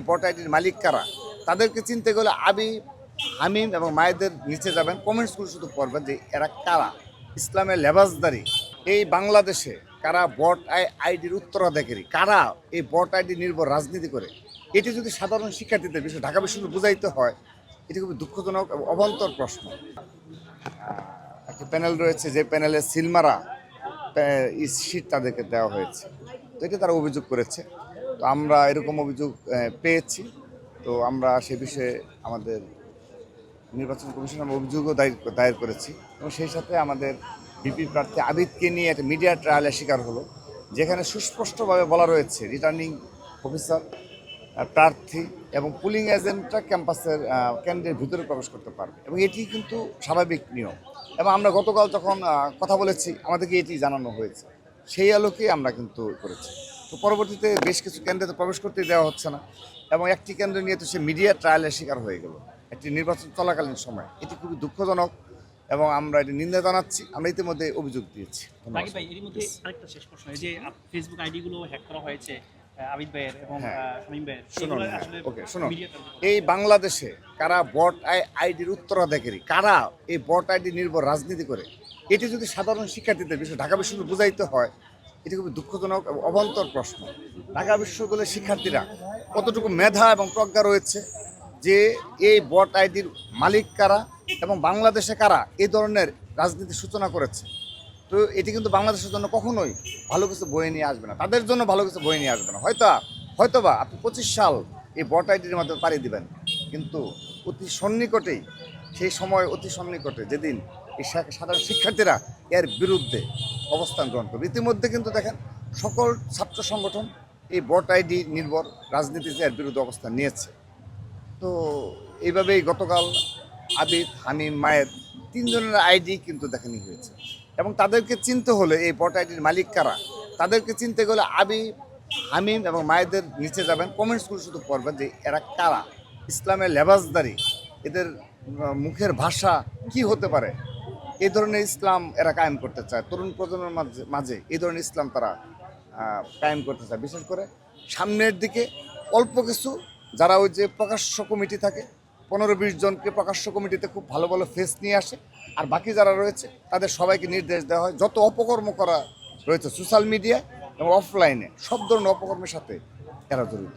এই ভোট আইডির মালিক কারা? তাদেরকে চিনতে গেলে আবি, হামিম এবং মায়েদের নিচে যাবেন। কমেন্টসগুলো শুধু পড়বেন যে এরা কারা? ইসলামের লেবাসদারি। এই বাংলাদেশে কারা ভোট আইডির উত্তরাধিকারী? কারা এই ভোট আইডি নির্ভর রাজনীতি করে? এটি যদি সাধারণ শিক্ষার্থীদের বিষয় ঢাকা বিশ্ববিদ্যালয় বুঝাইতে হয়, এটি খুবই দুঃখজনক এবং অবান্তর প্রশ্ন। একটা প্যানেল রয়েছে, যে প্যানেলে সিলমারা সিট তাদেরকে দেওয়া হয়েছে। তো এটা তারা অভিযোগ করেছে। তো আমরা এরকম অভিযোগ পেয়েছি। তো আমরা সে বিষয়ে আমাদের নির্বাচন কমিশন আমরা অভিযোগও দায়ের করেছি। এবং সেই সাথে আমাদের বিপি প্রার্থী আবিদকে নিয়ে একটা মিডিয়া ট্রায়ালের শিকার হলো, যেখানে সুস্পষ্টভাবে বলা রয়েছে, রিটার্নিং অফিসার প্রার্থী এবং পুলিং এজেন্টরা ক্যাম্পাসের কেন্দ্রের ভিতরে প্রবেশ করতে পারবে। এবং এটি কিন্তু স্বাভাবিক নিয়ম। এবং আমরা গতকাল যখন কথা বলেছি, আমাদেরকে এটি জানানো হয়েছে। সেই আলোকেই আমরা কিন্তু করেছি। তো পরবর্তীতে বেশ কিছু কেন্দ্রে প্রবেশ করতে দেওয়া হচ্ছে না। এবং একটি কেন্দ্র নিয়ে তো সে মিডিয়া ট্রায়ালের শিকার হয়ে গেল। একটি নির্বাচন চলাকালীন সময়। এটি খুবই দুঃখজনক এবং আমরা এটি নিন্দা জানাচ্ছি। আমরা ইতিমধ্যে অভিযোগ দিয়েছি। ভাই এর মধ্যে আরেকটা শেষ প্রশ্ন এই যে ফেসবুক আইডি হ্যাক করা হয়েছে আবিদ ভাইয়ের এবং হ্যাঁ। শামীম ভাইয়ের শুনুন এগুলো আসলে ওকে শুনুন। এই বাংলাদেশে কারা ভোট আইডির উত্তরাধিকারী কারা এই ভোট আইডি নির্ভর রাজনীতি করে এটি যদি সাধারণ শিক্ষার্থীদের বিষয় ঢাকা বিশ্ববিদ্যালয় বুঝাইতে হয় এটি খুবই দুঃখজনক এবং অবান্তর প্রশ্ন। ঢাকা বিশ্ববিদ্যালয়ের শিক্ষার্থীরা কতটুকু মেধা এবং প্রজ্ঞা রয়েছে? যে এই ভোট আইডির মালিক কারা এবং বাংলাদেশে কারা এই ধরনের রাজনীতির সূচনা করেছে? তো এটি কিন্তু বাংলাদেশের জন্য কখনোই ভালো কিছু বয়ে নিয়ে আসবে না। তাদের জন্য ভালো কিছু বয়ে নিয়ে আসবে না। হয়তো, হয়তোবা আপনি পঁচিশ সাল এই ভোট আইডির মাধ্যমে পাড়ি দিবেন, কিন্তু অতি সন্নিকটেই, সেই সময় অতি সন্নিকটে যেদিন এই সাধারণ শিক্ষার্থীরা এর বিরুদ্ধে অবস্থান গ্রহণ করবে। ইতিমধ্যে কিন্তু দেখেন সকল ছাত্র সংগঠন এই ভোট আইডি নির্ভর রাজনীতিতে এর বিরুদ্ধে অবস্থান নিয়েছে। তো এইভাবেই গতকাল আবিদ হামিম মায়ের তিনজনের আইডি কিন্তু দেখানি হয়েছে। এবং তাদেরকে চিনতে হলে এই ভোট আইডির মালিক কারা? তাদেরকে চিনতে গেলে আবি, হামিম এবং মায়েদের নিচে যাবেন। কমেন্টসগুলো শুধু পড়বেন যে এরা কারা? ইসলামের লেবাসদারি, এদের মুখের ভাষা কি হতে পারে? এই ধরনের ইসলাম এরা কায়েম করতে চায়, তরুণ প্রজন্মের মাঝে মাঝে এই ধরনের ইসলাম তারা কায়েম করতে চায়। বিশেষ করে সামনের দিকে অল্প কিছু যারা ওই যে প্রকাশ্য কমিটি থাকে, পনেরো বিশ জনকে প্রকাশ্য কমিটিতে খুব ভালো ভালো ফেস নিয়ে আসে, আর বাকি যারা রয়েছে তাদের সবাইকে নির্দেশ দেওয়া হয়। যত অপকর্ম করা রয়েছে সোশ্যাল মিডিয়ায় এবং অফলাইনে সব ধরনের অপকর্মের সাথে এরা জড়িত।